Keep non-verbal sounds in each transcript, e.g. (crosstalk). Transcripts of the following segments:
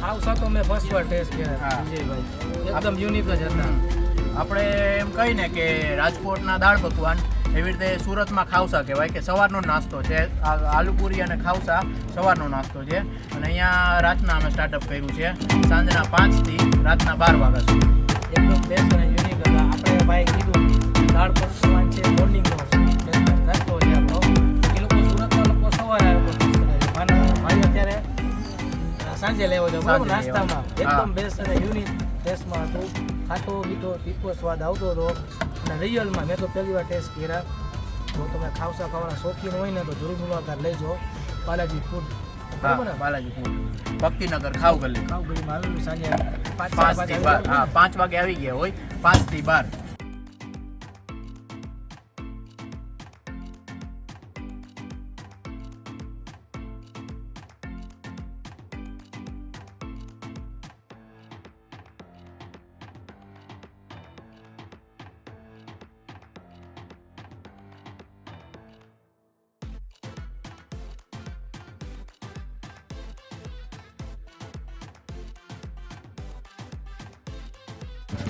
ખાવસા તો મેં ફર્સ્ટ વાર ટેસ્ટ હા. કર્યા વિજયભાઈ. એકદમ યુનિક જ હતા. આપણે એમ કહીને કે રાજકોટના દાળ પકવાન એવી રીતે સુરતમાં ખાવસા કહેવાય કે સવારનો નાસ્તો છે. આલુપુરી અને ખાવસા સવારનો નાસ્તો છે. અને અહીંયા રાતના અમે સ્ટાર્ટઅપ કર્યું છે. સાંજના પાંચથી રાતના બાર વાગ્યા સુધી. એકદમ બેસ્ટ અને યુનિક હતા. આપણે ભાઈ કીધું સાંજે નાસ્તામાં એકદમ. બેસ્ટ અને યુનિક ટેસ્ટમાં હતું. ખાટો મીઠો તીખો સ્વાદ આવતો હતો. અને રિયલમાં મેં તો પહેલી વાર ટેસ્ટ કર્યા. જો તમે ખાવસા ખાવાના શોખીન હોય ને તો જરૂર મુલાકાત લેજો. Balaji food Balaji food Bhaktinagar Khau Gali. ખાવ ગળીમાં આવેલું સાંજે પાંચ વાગે આવી ગયા હોય. પાંચથી બાર.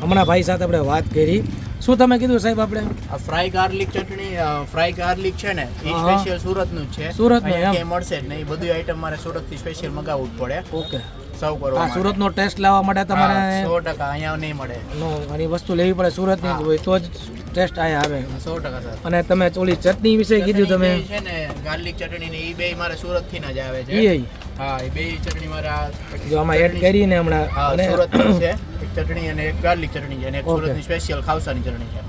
હમણાં ભાઈ સાથે આપણે વાત કરી. શું તમે કીધું સાહેબ આપણે? આ ફ્રાય ગાર્લિક ચટણી ફ્રાય ગાર્લિક છે ને એ. સ્પેશિયલ સુરતનું જ છે. સુરતનું એમ. મળશે જ નહીં. એ બધી આઈટમ મારે સુરતથી સ્પેશિયલ મગાવવું જ પડે. ઓકે. સર્વ કરો હા સુરતનો ટેસ્ટ લાવવા માટે તમારે સો ટકા અહીંયા નહીં મળે. નો આની વસ્તુ લેવી પડે સુરતની જ હોય તો જ ટેસ્ટ અહીંયા આવે. સો ટકા સર. અને તમે ઓલી ચટણી વિશે કીધું તમે? છે ને ગાર્લિક ચટણી ને એ બે મારે સુરતથી જ આવે છે. એ હા એ બે ચટણી મારા જો આમાં એડ કરીને હમણાં સુરતની છે. એક ચટણી અને એક ગાર્લિક ચટણી છે અને એક સુરતની સ્પેશિયલ ખાવસાની ચટણી છે.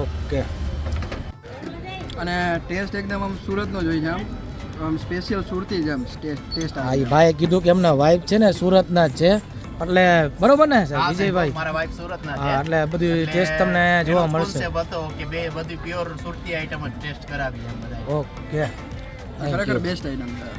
ઓકે. અને ટેસ્ટ એકદમ આમ સુરતનો જ હોય છે આમ. આમ સ્પેશિયલ સુરતી જ આમ ટેસ્ટ ટેસ્ટ હા એ ભાઈએ કીધું કે એમના વાઇફ છે ને સુરતના જ છે. એટલે બરોબર ને સાહેબ વિજયભાઈ? મારા વાઇફ સુરતના છે. એટલે બધું ટેસ્ટ તમને જોવા મળશે. કોન્સેપ્ટ હતો કે બે બધી પ્યોર સુરતી આઈટમ જ ટેસ્ટ કરાવી એમ બધા ઓકે. ખરેખર બેસ્ટ આઈટમ છે.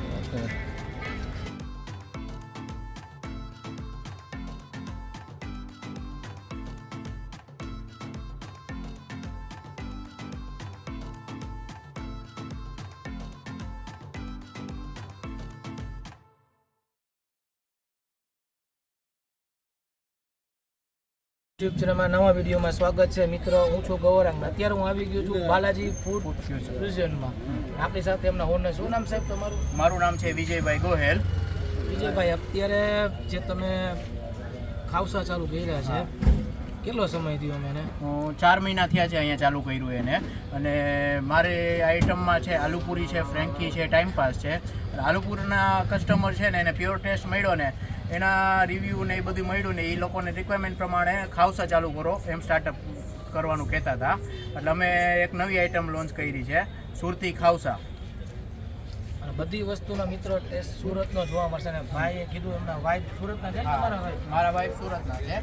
યુટ્યુબ ચેનલમાં નવા વિડીયોમાં સ્વાગત છે. મિત્રો હું છું ગૌરાંગ. અત્યારે હું આવી ગયો છું બાલાજી ફૂડ ફ્યુઝનમાં આપણી સાથે એમના ઓનર શું નામ સાહેબ તમારું? મારું નામ છે વિજયભાઈ ગોહેલ. વિજયભાઈ અત્યારે જે તમે ખાવસા ચાલુ કર્યા છે કેટલો સમય થયો મને ચાર મહિના થયા છે અહીંયા ચાલુ કર્યું એને. અને મારે આઈટમમાં છે આલુપુરી છે ફ્રેન્કી છે ટાઈમપાસ છે. આલુપુરના કસ્ટમર છે ને એને પ્યોર ટેસ્ટ મળ્યો ને એના રિવ્યૂ ને એ બધું મળ્યું ને એ લોકોને રિક્વાયરમેન્ટ પ્રમાણે ખાવસા ચાલુ કરો એમ સ્ટાર્ટઅપ કરવાનું કહેતા હતા. એટલે અમે એક નવી આઈટમ લોન્ચ કરી છે સુરતી ખાવસા. બધી વસ્તુના મિત્રો ટેસ્ટ સુરતનો જોવા મળશે અને ભાઈએ કીધું એમના વાઇફ સુરતના છે મારા વાઇફ સુરતના છે.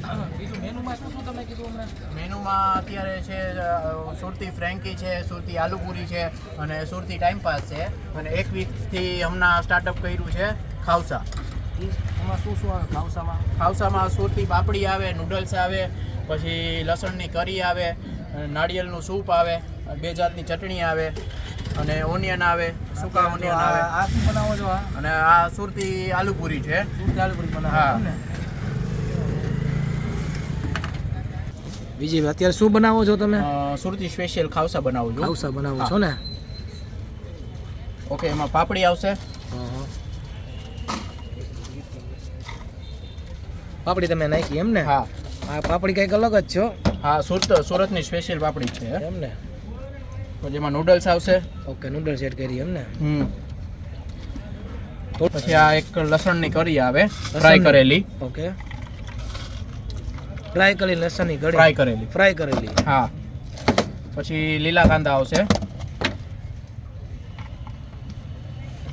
બીજું મેનુમાં શું શું તમે કીધું હમણાં? મેનુમાં અત્યારે છે સુરતી ફ્રેન્કી છે સુરતી આલુપુરી છે અને સુરતી ટાઈમપાસ છે. અને એક વીકથી હમણાં સ્ટાર્ટઅપ કર્યું છે ખાવસા. એમાં શું શું આવે ખાવસામાં? ખાવસામાં સુરતી પાપડી આવે નૂડલ્સ આવે પછી લસણની કરી આવે નાળિયેરનું સૂપ આવે બે જાતની ચટણી આવે અને ઓનિયન આવે સૂકા ઓનિયન આવે. આ શું બનાવો છો અને આ સુરતી આલુપુરી છે. સુરતી આલુપુરી બનાવો હા. એમ ને બીજી અત્યારે શું બનાવો છો તમે? સુરતી સ્પેશિયલ ખાવસા બનાવું છું. ખાવસા બનાવો. છો ને? ઓકે એમાં પાપડી આવશે. પાપડી તમે નાખી એમ ને? હા. આ પાપડી કંઈક અલગ જ છો. હા સુરત સુરતની સ્પેશિયલ પાપડી છે એમ ને? એમાં નૂડલ્સ આવશે. ઓકે નૂડલ્સ એડ કરી એમ ને? હમ. પછી આ એક લસણની કરી આવે ફ્રાય કરેલી. ઓકે. ફ્રાય કરેલી લસણની ફ્રાય કરેલી. ફ્રાય કરેલી. હા. પછી લીલા કાંદા આવશે.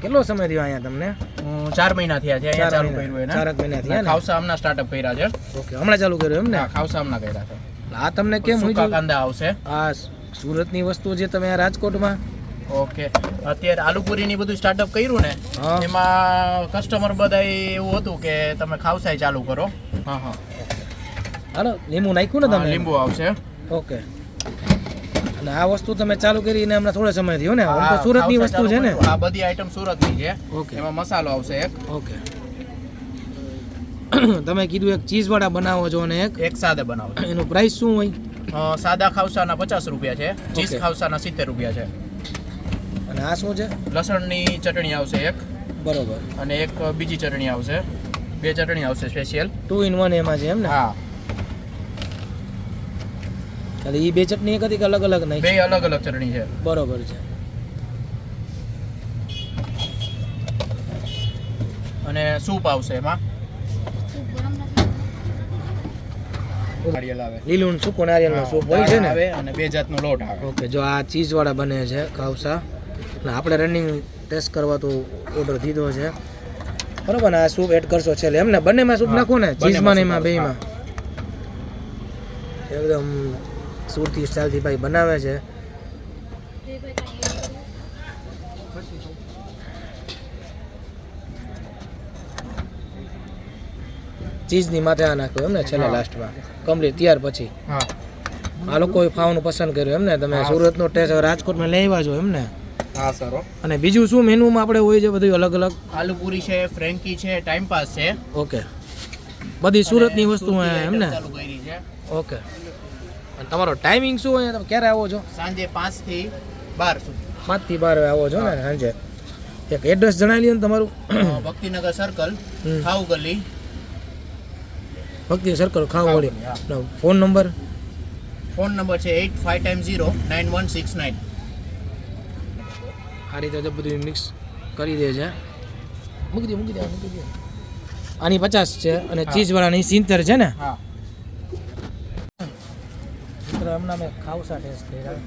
કેટલો સમય થયો અહીંયા તમને? ચાર મહિના થયા છે અહીંયા ચાલુ કર્યું એને. ચાર મહિના થયા ખાવસા હમણાં સ્ટાર્ટઅપ કર્યા છે. ઓકે હમણાં ચાલુ કર્યું એમ ને? ખાવસા હમણાં કર્યા છે. આ તમને કેમ સૂકા કાંદા આવશે. આ સુરતની વસ્તુ જે તમે આ રાજકોટમાં ઓકે. અત્યારે આલુપુરી ની બધું સ્ટાર્ટઅપ કર્યું ને એમાં કસ્ટમર બધા એવું હતું કે તમે ખાવસાય ચાલુ કરો. હા હા. હાલો લીંબુ નાખ્યું ને તમે? લીંબુ આવશે ઓકે. અને આ વસ્તુ તમે ચાલુ કરીને હમણાં થોડા સમય થયો ને? આમ તો સુરતની વસ્તુ છે ને? આ બધી આઈટમ સુરતની છે. ઓકે. એમાં મસાલો આવશે એક. ઓકે. (clears throat) તમે કીધું એક ચીઝ વડા બનાવો છો અને એક. એક સાદે બનાવો એનો એનું પ્રાઇસ શું હોય? સાદા ખાવસાના પચાસ રૂપિયા છે. ચીઝ ખાવસાના સિત્તેર રૂપિયા છે. અને આ શું છે? લસણની ચટણી આવશે એક. બરોબર. અને એક બીજી ચટણી આવશે. બે ચટણી આવશે સ્પેશિયલ ટુ ઇન વન એમાં છે એમ ને? હા. એટલે એ બે ચટણી એક હતી કે અલગ અલગ નહીં? બે અલગ અલગ ચટણી છે. બરોબર છે. અને સૂપ આવશે એમાં? લીલું સૂકું નારિયેળનો સૂપ હોય છે ને? આવે અને બે જાતનો લોટ આવે. ઓકે જો આ ચીઝ વાળા બને છે ખાવસા. અને આપણે રનિંગ ટેસ્ટ કરવા તો ઓર્ડર દીધો છે. બરોબર ને આ સૂપ એડ કરશો છેલ્લે. એમને બંનેમાં સૂપ નાખો ને ચીઝમાં ને એમાં આવે, એકદમ સુરતી સ્ટાઇલથી ભાઈ બનાવે છે. ચીઝની માથે આ નાખ્યું એમ ને છેલ્લે લાસ્ટમાં કમ્પ્લીટ ત્યાર પછી. આ લોકોએ ખાવાનું પસંદ કર્યું એમ ને? તમે. સુરતનો ટેસ્ટ રાજકોટમાં લઈ આવ્યા છો એમ ને? હા સર. અને બીજું શું મેનુમાં આપણે હોય છે બધું અલગ અલગ? આલુ પૂરી છે ફ્રેન્કી છે ટાઈમ પાસ છે. ઓકે બધી સુરતની વસ્તુ એમ ને? ઓકે અને તમારો ટાઈમિંગ શું હોય તમે ક્યારે આવો છો? સાંજે પાંચથી બાર સુધી. પાંચથી બાર આવો છો ને? સાંજે. એક એડ્રેસ જણાવી લ્યો ને તમારું. ભક્તિનગર સર્કલ. ખાવ ગલી ભક્તિ સર્કલ ખાવવાળી ગલી ફોન નંબર ફોન નંબર છે eight five time zero nine one six nine આ રીતે તો બધું મિક્સ કરી દે છે. મૂકી દે મૂકી દે મૂકી દે. આની પચાસ છે અને. ચીઝવાળાની સિત્તેર છે ને? હા. મિત્ર હમણાં મેં ખાવસા ટેસ્ટ કર્યા.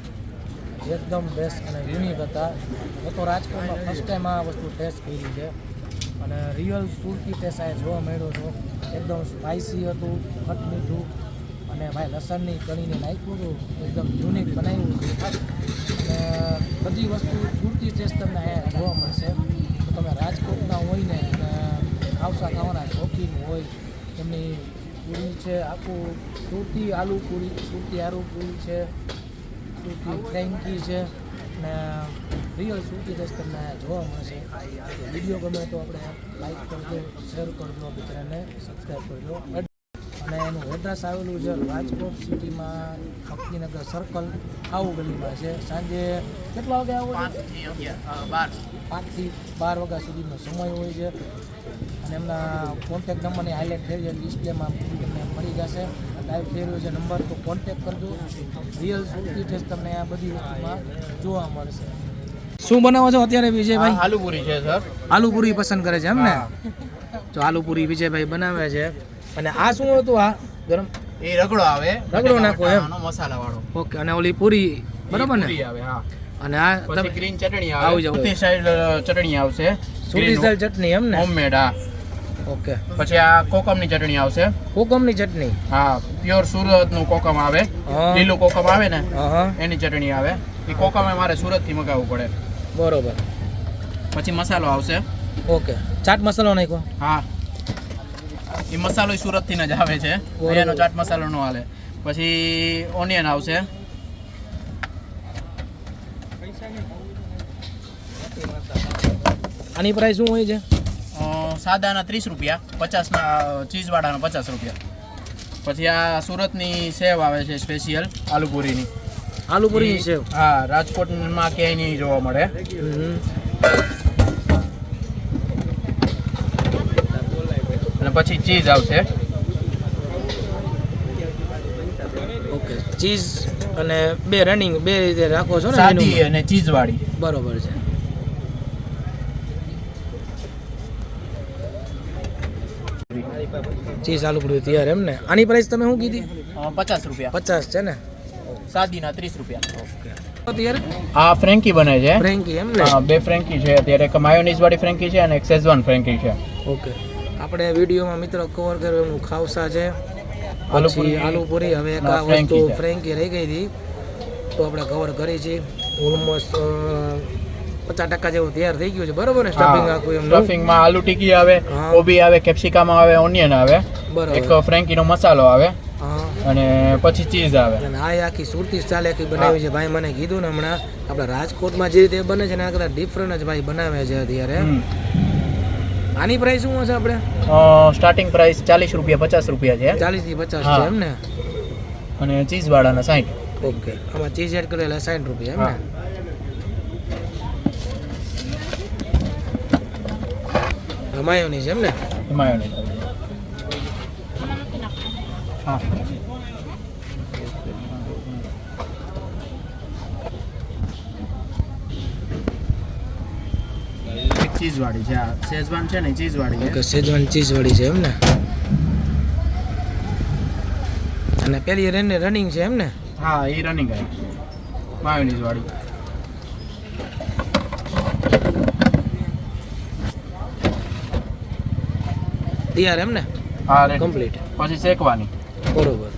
એકદમ બેસ્ટ અને યુનિક હતા. મેં તો રાજકોટમાં ફર્સ્ટ ટાઈમ આ વસ્તુ ટેસ્ટ કરી છે. અને રિયલ સુરતી ટેસ્ટ આ જોવા મળ્યો હતો એકદમ સ્પાઇસી હતું, ખટ મીઠું. અને ભાઈ લસણની કણીને નાખ્યું હતું. એકદમ યુનિક બનાવ્યું હતું. અને બધી વસ્તુ સુરતી ટેસ્ટ તમને અહીંયા જોવા મળશે. તો તમે રાજકોટના હોય ને, અને ખાવસા ખાવાના શોખીન હોય, એમની પૂરી છે, આખું સુરતી આલુ પૂરી, સુરતી આલુ પૂરી છે, સુરતી ફ્રેન્કી છે, ને રિયલ સુરતી રસ તમને જોવા મળશે. વીડિયો ગમે તો આપણે લાઈક કરજો, શેર કરજો, મિત્રને સબસ્ક્રાઈબ કરજો. અને એનું એડ્રેસ આવેલું છે રાજકોટ સિટીમાં ભક્તિનગર સર્કલ આવું ગલીમાં છે. સાંજે કેટલા વાગે આવો બાર. પાંચથી બાર વાગ્યા સુધીનો સમય હોય છે. અને એમના કોન્ટેક્ટ નંબરની હાઇલાઇટ થઈ છે ડિસ્પ્લેમાં તમને મળી જશે. ટાઈપ થઈ રહ્યો છે નંબર તો કોન્ટેક્ટ કરજો. રિયલ સુરતી ટેસ્ટ તમને આ બધી વસ્તુમાં જોવા મળશે. શું બનાવો છો અત્યારે વિજયભાઈ? આલુપુરી છે સર. આલુપુરી પસંદ કરે છે એમ ને? તો આલુપુરી વિજયભાઈ બનાવે છે. અને આ શું હતું? આ ગરમ એ રગડો આવે. રગડો નાખો એમ? મસાલા વાળો ઓકે અને ઓલી પૂરી બરાબર ને? આવે હા. અને આ પછી તમે ગ્રીન ચટણી આવી. આવે. સુરતી સાઈડ ચટણી આવશે. સુરતી સાઈડ ચટણી એમ ને? હોમમેડ હા. ઓકે. પછી આ કોકમની ચટણી આવશે. કોકમની ચટણી? હા પ્યોર સુરતનું કોકમ આવે. લીલું કોકમ આવે ને એની ચટણી આવે. એ કોકમે મારે સુરતથી મગાવવું પડે. બરોબર. પછી મસાલો આવશે. ઓકે. ચાટ મસાલો નાખ્યો? હા. એ મસાલો સુરતથી જ આવે છે. અહીંયાનો ચાટ મસાલો નો હાલે. પછી ઓનિયન આવશે. આની પ્રાઇસ શું હોય છે? સાદાના ત્રીસ રૂપિયા પચાસના ચીઝવાળાના પચાસ રૂપિયા. પછી આ સુરતની સેવ આવે છે સ્પેશિયલ આલુપુરીની. આલુપુરી સેવ? હા રાજકોટમાં ક્યાંય નહીં જોવા મળે. અને પછી ચીઝ આવશે. ઓકે ચીઝ અને બે રનિંગ બે રીતે રાખો છો ને સાદી અને અને ચીઝવાળી. બરોબર છે. ચીઝ આલુ પૂરી તૈયાર એમ ને? આની પ્રાઇસ તમે શું કીધી? પચાસ રૂપિયા. પચાસ છે ને? સાદીના ત્રીસ રૂપિયા. અત્યારે? આ ફ્રેન્કી બને છે. ફ્રેન્કી એમ ને? બે ફ્રેન્કી છે. અત્યારે એક માયોનીઝ વાળી ફ્રેન્કી છે અને એક સેઝવાન ફ્રેન્કી છે. ઓકે. આપણે વિડીયોમાં મિત્રો કવર કર્યો એમનું ખાવસા છે. પછી આલુપુરી હવે એક આ ફ્રેન્કી વસ્તુ ફ્રેન્કી રહી ગઈ હતી. તો આપણે કવર કરી છે. ઓલમોસ્ટ પચાસ ટકા જેવું તૈયાર થઈ ગયું છે. બરોબર ને? સ્ટફિંગ આખું એમ સ્ટફિંગમાં આલુ ટીકી આવે. કોબી આવે કેપ્સિકમ આવે ઓનિયન આવે. બરોબર. એક ફ્રેન્કીનો મસાલો આવે. અને પછી ચીઝ આવે. અને આ આખી સુરતી સ્ટાઇલ આખી બનાવી છે. ભાઈ મને કીધું ને હમણાં આપણા રાજકોટમાં જે રીતે બને છે ને આ ડિફરન્ટ જ ભાઈ બનાવે છે અત્યારે. આની પ્રાઇસ શું હશે આપણે? સ્ટાર્ટિંગ પ્રાઇસ ચાલીસ રૂપિયા પચાસ રૂપિયા છે. ચાલીસથી પચાસ છે એમ ને? અને ચીઝ વાળાના સાઠ ઓકે આમાં ચીઝ એડ કરેલા સાઠ રૂપિયા એમ ને? હમાયોની છે એમ ને? હમાયોની હા. એક ચીઝ છે આ શેઝવાન છે ને ચીઝવાળી ઓકે શેઝવાન શેજવાન ચીઝ છે એમ ને? અને પેલી રન રનિંગ છે એમ ને? હા એ રનિંગ આવી માયોનીઝ વાળી તૈયાર એમ ને? હા કમ્પ્લીટ પછી શેકવાની. બરોબર.